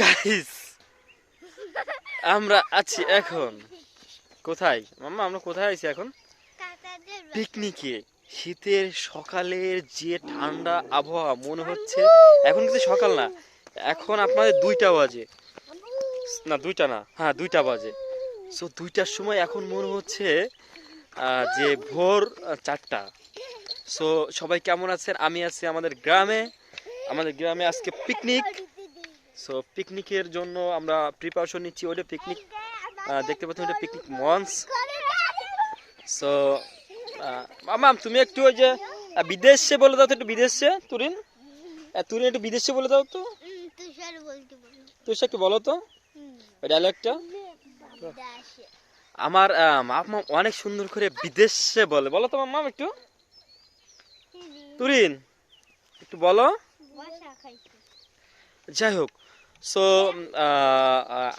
Guys আমরা আছি এখন। কোথায়? মাম্মা, আমরা কোথায় আছি এখন? পিকনিকে। শীতের সকালের যে ঠান্ডা আবহাওয়া মনে হচ্ছে, এখন কিন্তু সকাল না। এখন আপনাদের দুইটা বাজে। না, দুইটা না। হ্যাঁ দুইটা বাজে। সো দুইটার সময় এখন মনে হচ্ছে যে ভোর চারটা। সো সবাই কেমন আছেন? আমি আছি আমাদের গ্রামে। আমাদের গ্রামে আজকে পিকনিক। সো পিকনিকের জন্য আমরা প্রিপারেশন নিচ্ছি ওটা পিকনিক দেখতে পাচ্ছি ওটা পিকনিক মঞ্চ সো মামাম তুমি একটু ওই যে বিদেশে বলে দাও তো একটু বিদেশে তুরিন? তুরিন একটু বিদেশে বলে দাও তো। তুষার একটু বলো তো। ওই ডায়লগটা আমার মামা অনেক সুন্দর করে বিদেশে বলে। বলো তো মামা একটু। তুরিন। একটু বলো। যাই হোক সো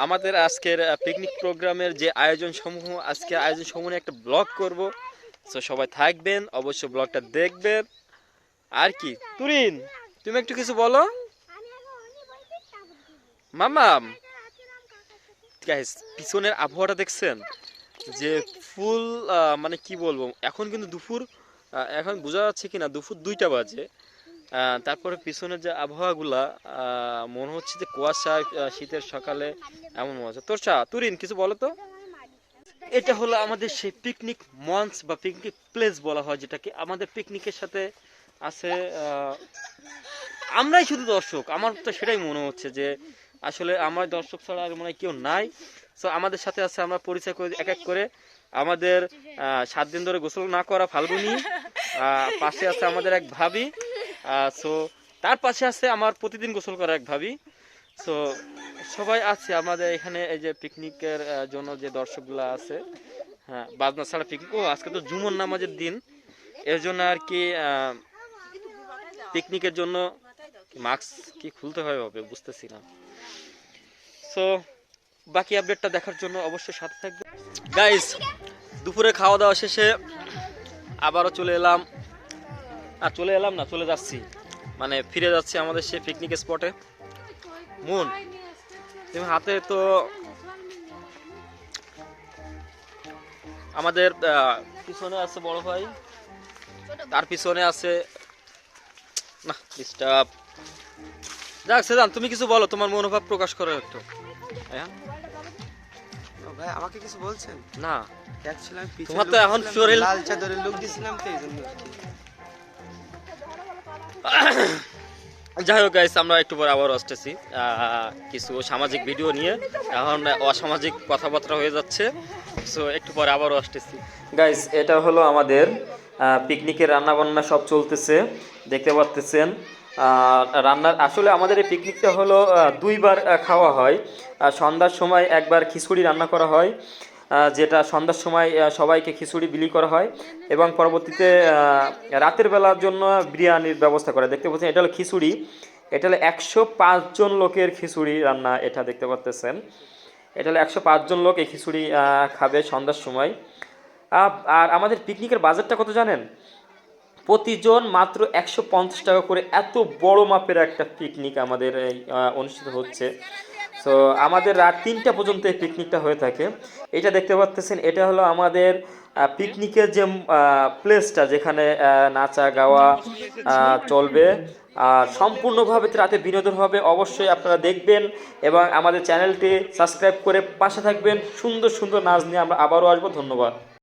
আমাদের আজকের পিকনিক প্রোগ্রামের যে আয়োজন সমূহ আজকে আয়োজন সমূহে একটা ব্লগ করব। সো সবাই থাকবেন, অবশ্যই ব্লগটা দেখবেন। আর কি? তুরিন, তুমি একটু কিছু বলো। মামাম পিছনের আবহাওয়াটা দেখছেন? যে ফুল মানে কি বলব? এখন কিন্তু দুপুর এখন বোঝা যাচ্ছে কিনা, দুপুর দুইটা বাজে। তারপরে পিছনের যে আবহাওয়াগুলা মনে হচ্ছে যে কুয়াশা শীতের সকালে এমন মনে হচ্ছে। তোর চা তুরিন, কিছু বলো তো? এটা হলো আমাদের সেই পিকনিক মঞ্চ বা পিকনিক প্লেস বলা হয় যেটাকে আমাদের পিকনিকের সাথে আছে আমরাই শুধু দর্শক। আমার তো সেটাই মনে হচ্ছে যে আসলে আমার দর্শক ছাড়া আর মনে হয় কেউ নাই। সো আমাদের সাথে আছে, আমরা পরিচয় করে, এক এক করে আমাদের সাত দিন ধরে গোসল না করা ফাল্গুনি পাশে আছে আমাদের এক ভাবি। সো তার পাশে আছে আমার প্রতিদিন গোসল করা এক ভাবি। সো সবাই আছে আমাদের এখানে, এই যে পিকনিকের জন্য যে দর্শকগুলো আছে। হ্যাঁ বাজনা ছাড়া পিকনিক ও, আজকে তো জুমন নামাজের দিন। এর জন্য আর কি পিকনিকের জন্য মাস্ক কি খুলতে হয় হবে বুঝতেছি না। সো বাকি আপডেটটা দেখার জন্য অবশ্যই সাথে থাকবে গাইস দুপুরে খাওয়া দাওয়া শেষে আবারও চলে এলাম। আর চলে এলাম না চলে যাচ্ছি। মানে ফিরে যাচ্ছি আমাদের সেই পিকনিক স্পটে মন তুমি হাতে তো আমাদের পিছনে আছে বড় ভাই। তার পিছনে আছে না ডিস্টার্ব যাক সেদান তুমি কিছু বলো তোমার মনোভাব প্রকাশ করো একটু। হ্যাঁ ভাই আমাকে কিছু বলছেন? না। পিছনে তোমার তো এখন দিছিলাম, শরীর- লাল চাদরের লুক দিছিলাম তো এই জন্য। যাই হোক গাইস আমরা একটু পরে আবার আসতেছি। কিছু সামাজিক ভিডিও নিয়ে। এখন অসামাজিক কথাবার্তা হয়ে যাচ্ছে। সো একটু পরে আবারও আসতেছি। গাইস এটা হলো আমাদের পিকনিকের রান্না বান্না সব চলতেছে। দেখতে পাচ্তেছেন রান্নার, আসলে আমাদের এই পিকনিকটা হলো দুইবার খাওয়া হয়। সন্ধ্যার সময় একবার খিচুড়ি রান্না করা হয়। যেটা সন্ধ্যার সময় সবাইকে খিচুড়ি, বিলি করা হয় এবং পরবর্তীতে রাতের বেলার জন্য বিরিয়ানির ব্যবস্থা করা। দেখতে পাচ্ছেন, এটা হলো খিচুড়ি। এটা হলো একশো পাঁচজন লোকের খিচুড়ি রান্না এটা দেখতে পাচ্তেছেন এটা হলো একশো পাঁচজন লোক এই খিচুড়ি খাবে সন্ধ্যার সময়। আর আমাদের পিকনিকের বাজারটা কত জানেন? প্রতিজন মাত্র একশো পঞ্চাশ টাকা করে এত বড় মাপের একটা পিকনিক আমাদের অনুষ্ঠিত হচ্ছে। সো আমাদের রাত তিনটা পর্যন্ত এই পিকনিকটা হয়ে থাকে। এটা দেখতে পাচ্ছেন এটা হলো আমাদের পিকনিকের যে প্লেসটা যেখানে নাচা গাওয়া চলবে। আর সম্পূর্ণভাবে রাতে বিনোদন হবে, অবশ্যই আপনারা দেখবেন এবং আমাদের চ্যানেলটি সাবস্ক্রাইব করে পাশে থাকবেন। সুন্দর সুন্দর নাচ নিয়ে আমরা আবারও আসব। ধন্যবাদ।